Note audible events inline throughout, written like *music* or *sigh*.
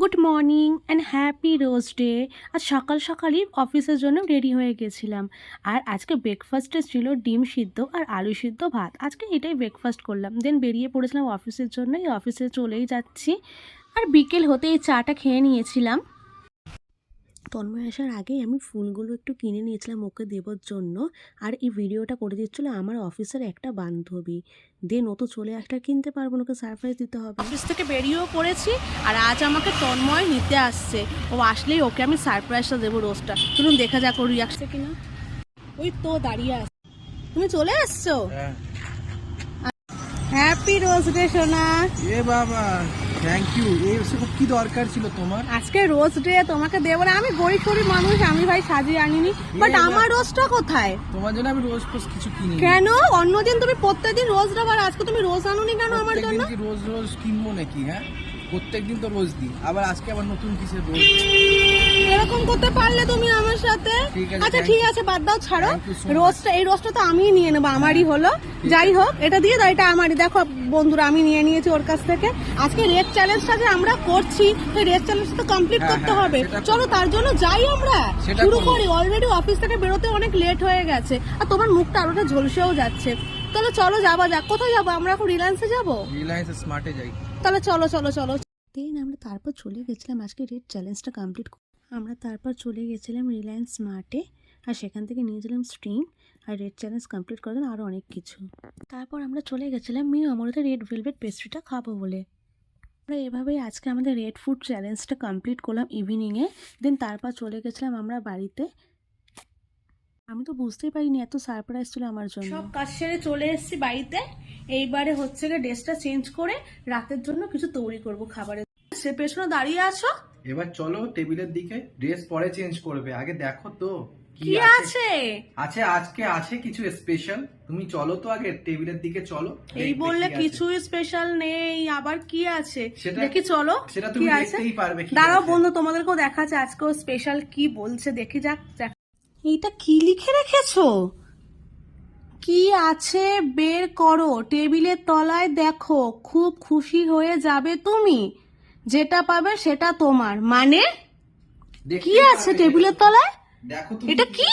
Good morning and happy rose day. আজ সকাল সকালই অফিসের জন্য রেডি হয়ে গেছিলাম। আর আজকে ব্রেকফাস্টে ছিল ডিম সিদ্ধ আর আলু সিদ্ধ ভাত। আজকে এটাই ব্রেকফাস্ট করলাম। দেন বেরিয়ে পড়েছিলাম অফিসের জন্য এই অফিসে চলেই যাচ্ছি। আর বিকেল হতে এই চাটা খেয়ে নিয়েছিলাম। তন্ময় আসার আগেই আমি ফুলগুলো একটু কিনে নিয়েছিলাম ওকে দেবার জন্য। আর এই ভিডিওটা করে দিচ্ছিল আমার অফিসের একটা বান্ধবী। দেন ও তো চলে আর কিনতে পারব না ওকে সারপ্রাইজ দিতে হবে। অফিস থেকে বেরিয়েও পড়েছি আর আজ আমাকে তন্ময় নিতে আসছে। ও আসলেই ওকে আমি সারপ্রাইজটা দেবো রোজটা। চলুন দেখা যাক ওর রিয়াকশন কিনা। ওই তো দাঁড়িয়ে আছে। তুমি চলে আসছো? হ্যাপি রোজ ডে সোনা। এ বাবা থ্যাংক ইউ এই সব কি দরকার ছিল তোমার? আজকে রোজ ডে তোমাকে দেবো না। আমি গরিব গরিব মানুষ আমি ভাই সাজিয়ে আনিনি। বাট আমার রোজটা কোথায়? তোমার জন্য আমি রোজ পোস্ট কিছু কিনি কেন? অন্যদিন তুমি প্রত্যেকদিন রোজ আর আজকে তুমি রোজ আনোনি কেন আমার জন্য? রোজ রোজ কিনবো নাকি হ্যাঁ? প্রত্যেকদিন তো রোজ দিই। আবার আজকে আবার নতুন কিসের রোজ এরকম করতে পারলে তুমি আমার সাথে? আচ্ছা ঠিক আছে বাদ দাও ছাড়ো. রোজটা এই রোজটা তো আমিই নিয়ে নেব আমারই হলো। যাই হোক এটা দিয়ে দাও এটা আমারই। দেখো বন্ধুরা আমি নিয়ে নিয়েছি ওর কাছ থেকে। আজকে রেড চ্যালেঞ্জটা যে আমরা করছি সেই রেড চ্যালেঞ্জটা তো কমপ্লিট হ্যাঁ, করতে হ্যাঁ, হবে। চলো তার জন্য যাই আমরা। শুরু করি। অলরেডি অফিস থেকে বেরোতে অনেক লেট হয়ে গেছে। আর তোমার মুখটা আরোটা ঝলসেও যাচ্ছে। তাহলে চলো যাবা যাক। কোথায় যাব? আমরা এখন রিলায়েন্সে যাব? রিলায়েন্স স্মার্টে যাই। তাহলে চলো চলো চলো। দেন আমরা তারপর চলে গেছিলাম, আজকে রেড চ্যালেঞ্জটা কমপ্লিট আমরা তারপর চলে গেছিলাম রিলায়েন্স স্মার্টে আর সেখান থেকে নিয়েছিলাম স্ট্রিং আর রেড চ্যালেঞ্জ কমপ্লিট করার আরও অনেক কিছু। তারপর আমরা চলে গেছিলাম মিউ আমরাতে রেড ভেলভেট পেস্ট্রিটা খাব বলে। আমরা এভাবেই আজকে আমাদের রেড ফুড চ্যালেঞ্জটা কমপ্লিট করলাম ইভিনিংয়ে দেন তারপর চলে গেছিলাম আমরা বাড়িতে আমি তো বুঝতেই পারিনি এত সারপ্রাইজ ছিল আমার জন্য। সব কাজ সেরে চলে এসেছি বাড়িতে। এইবারে হচ্ছে গিয়ে ড্রেসটা চেঞ্জ করে রাতের জন্য কিছু তৈরি করব খাবারের। সে পেছনে দাঁড়িয়ে আছো? এবার চলো টেবিলের দিকে ড্রেস পরে চেঞ্জ করবে। আগে দেখো তো কি আছে। আছে? আজকে আছে কিছু স্পেশাল তুমি চলো তো আগে টেবিলের দিকে চলো এই বললে কি আছে। কিছুই স্পেশাল নেই আবার কি আছে? দেখি চলো সেটা তুমি আছে? দেখতেই পারবে দাঁড়াও বন্ধু তোমাদেরকেও দেখাচ্ছে আজকেও স্পেশাল কি বলছে দেখি যাক এইটা কি লিখে রেখেছো? কি আছে বের করো টেবিলের তলায় দেখো খুব খুশি হয়ে যাবে তুমি। যেটা পাবে সেটা তোমার। মানে? কি আছে টেবিলের তলায়? দেখো এটা কি?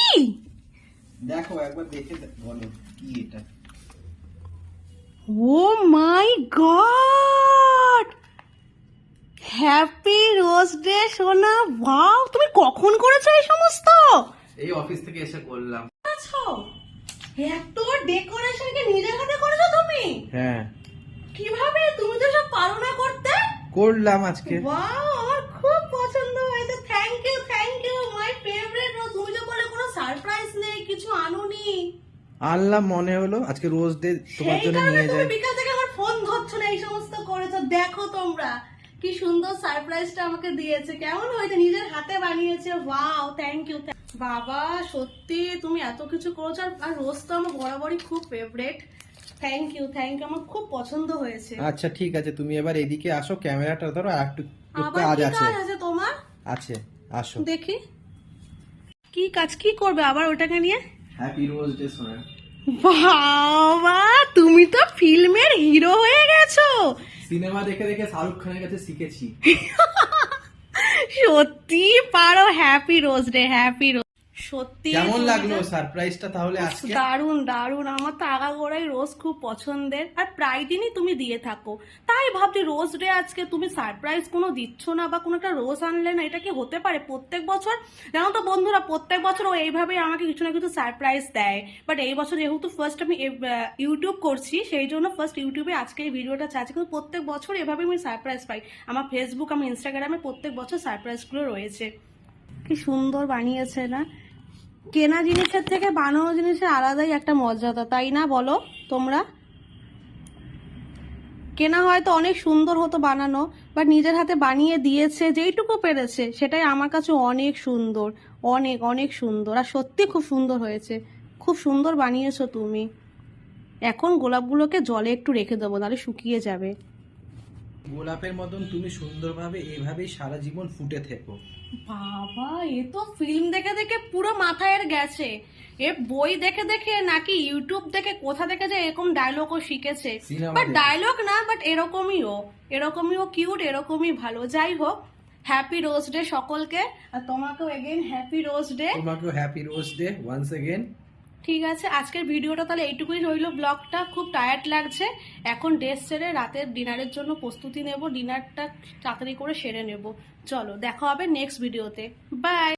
দেখো একবার দেখে বলো কি এটা? ও my god! Happy rose day সোনা। ওয়াও তুমি কখন করেছ এই সমস্ত? এই অফিস থেকে এসে করলাম। আছো এত ডেকোরেশন কি নিজের হাতে করেছ তুমি? হ্যাঁ। কীভাবে? তুমি তো সব পারো না করতে? করলাম আজকে। ওয়াও আমার খুব পছন্দ হয়েছে। Thank you thank you my favourite rose তুমি যে বলে কোনো সারপ্রাইজ নেই কিছু আনুনি। আনলাম মনে হলো। আজকে রোজ ডে তোমার জন্য নিয়ে যাই। বিকাল থেকে আমার ফোন ধরছো না এই সমস্ত করেছ। দেখো তোমরা কি সুন্দর সারপ্রাইজটা আমাকে দিয়েছে। কেমন হয়েছে? নিজের হাতে বানিয়েছে। ওয়াও থ্যাংক ইউ বাবা সত্যি তুমি এত কিছু করেছ আর- রোজ তো আমার বরাবরই খুব favourite thank you thank you আমার খুব পছন্দ হয়েছে। আচ্ছা ঠিক আছে তুমি এবার এদিকে আসো ক্যামেরাটা ধরো আর একটু কাজ আছে। আছে তোমার? আছে আসো। দেখি। কি কাজ কি করবে আবার ওটাকে নিয়ে? হ্যাপি রোজ ডে সোনা। বাবা তুমি তো ফিল্মের হিরো হয়ে গেছো। সিনেমা দেখে দেখে শাহরুখ খানের কাছে শিখেছি। *laughs* সত্যি পারো happy rose day happy rose সত্যি কেমন লাগল সারপ্রাইজটা তাহলে আজকে? দারুণ দারুণ। আমার তো আগাগোড়াই রোজ খুব পছন্দের। আর প্রায় দিনই তুমি দিয়ে থাকো। তাই ভাবছি রোজ ডে আজকে তুমি সারপ্রাইজ কোনো দিচ্ছ না বা কোনো একটা রোজ আনলে না এটা কি হতে পারে? প্রত্যেক বছর? জানো তো বন্ধুরা প্রত্যেক বছর ও এইভাবেই আমাকে কিছু না কিছু সারপ্রাইজ দেয়। বাট এই বছর যেহেতু ফার্স্ট আমি ইউটিউব করছি সেই জন্য ফার্স্ট ইউটিউবে আজকে এই ভিডিওটা চাচ্ছি। কিন্তু প্রত্যেক বছর এভাবে আমি সারপ্রাইজ পাই। আমার ফেসবুক আমার ইনস্টাগ্রামে প্রত্যেক বছর সারপ্রাইজগুলো রয়েছে। কি সুন্দর বানিয়েছে না? কেনা জিনিসের থেকে বানানো জিনিসের আলাদাই একটা মর্যাদা, তাই না বলো তোমরা? কেনা হয়তো অনেক সুন্দর হতো বানানো বাট নিজের হাতে বানিয়ে দিয়েছে, যেইটুকু পেরেছে, সেটাই আমার কাছে অনেক সুন্দর, অনেক অনেক সুন্দর। আর সত্যি খুব সুন্দর হয়েছে। খুব সুন্দর বানিয়েছো তুমি। এখন গোলাপগুলোকে জলে একটু রেখে দেবো, নাহলে শুকিয়ে যাবে। গোলাপের মতন তুমি সুন্দরভাবে এভাবেই সারা জীবন ফুটে থেকো। বাবা এ তো ফিল্ম দেখে দেখে পুরো মাথায় এর গেছে। এ বই দেখে দেখে নাকি ইউটিউব দেখে কোথা থেকে যে এরকম ডায়লগও শিখেছে। বাট ডায়লগ না বাট এরকমই ও। এরকমই ও কিউট এরকমই ভালো। যাই হোক হ্যাপি রোজ ডে সকলকে। আর তোমাকেও এগেইন হ্যাপি রোজ ডে তোমাকেও happy rose day once again ঠিক আছে, আজকের ভিডিওটা তাহলে এইটুকুই রইল। ব্লগটা খুব টায়ার্ড লাগছে। এখন ড্রেস সেরে রাতের ডিনারের জন্য প্রস্তুতি নেব। ডিনারটা তাড়াতাড়ি করে সেরে নেব। চলো, দেখা হবে নেক্সট ভিডিওতে বাই